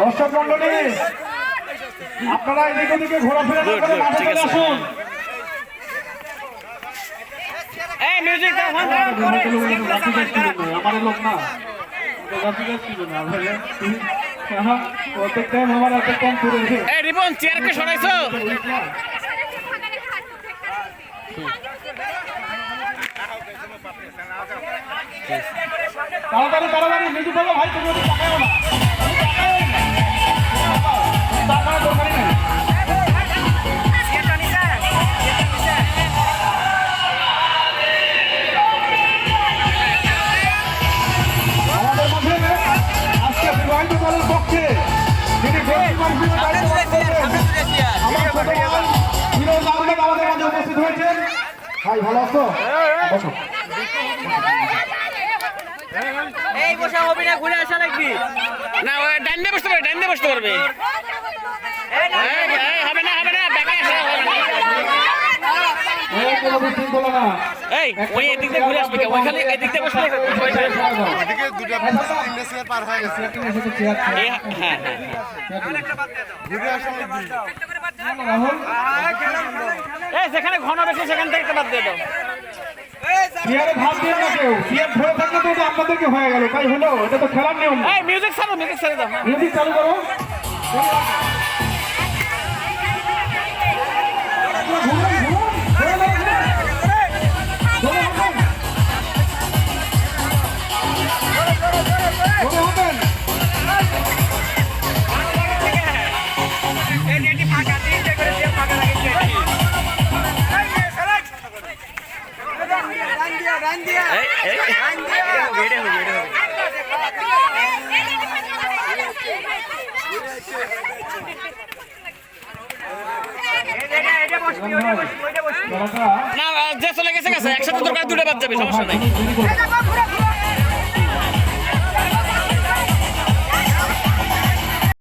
দর্শক মন্ডলী আপনারা এদিকে ওদিকে ঘোরাফেরা না করে মাঠে চলে আসুন। এই মিউজিক দাও বন্ধ করে আমার লোক না। চেয়ারকে সরাইছো? তাড়াতাড়ি তাড়াতাড়ি বলো ভাই তুমি না। আমাদের মাঝে উপস্থিত হয়েছেন ভাই ভালো আছো বসো এই বসে হবে না ঘুরে আসা লাগবি না ডান্ডে ডান বসতে পারবে ডান্ডে দিয়ে বসতে পারবে এই, এই, হবে না হবে না ব্যাকে আসা হবে না। এই কোনো বিশৃঙ্খলা না এই ওই এদিক দিয়ে ঘুরে আসবে ওইখানে এদিক দিয়ে বসলে এদিকে দুটা তিনটে চেয়ার পার হয়ে গেছে। হ্যাঁ হ্যাঁ। ঘুরে আসা রাহুল এই যেখানে ঘন বেশি সেখান থেকে বাদ দিয়ে দাও। চেয়ারে ভাত দিয়ে না কেউ। চেয়ার ধরে থাকলে তো এটা আপনাদেরকে হয়ে গেল। তাই হলো এটা তো খেলার নিয়ম এই মিউজিক ছাড়ো মিউজিক ছেড়ে দাও। মিউজিক চালু করো। না যে চলে গেছে গেছে একসাথে দরকার দুটো বাদ যাবে সমস্যা নাই।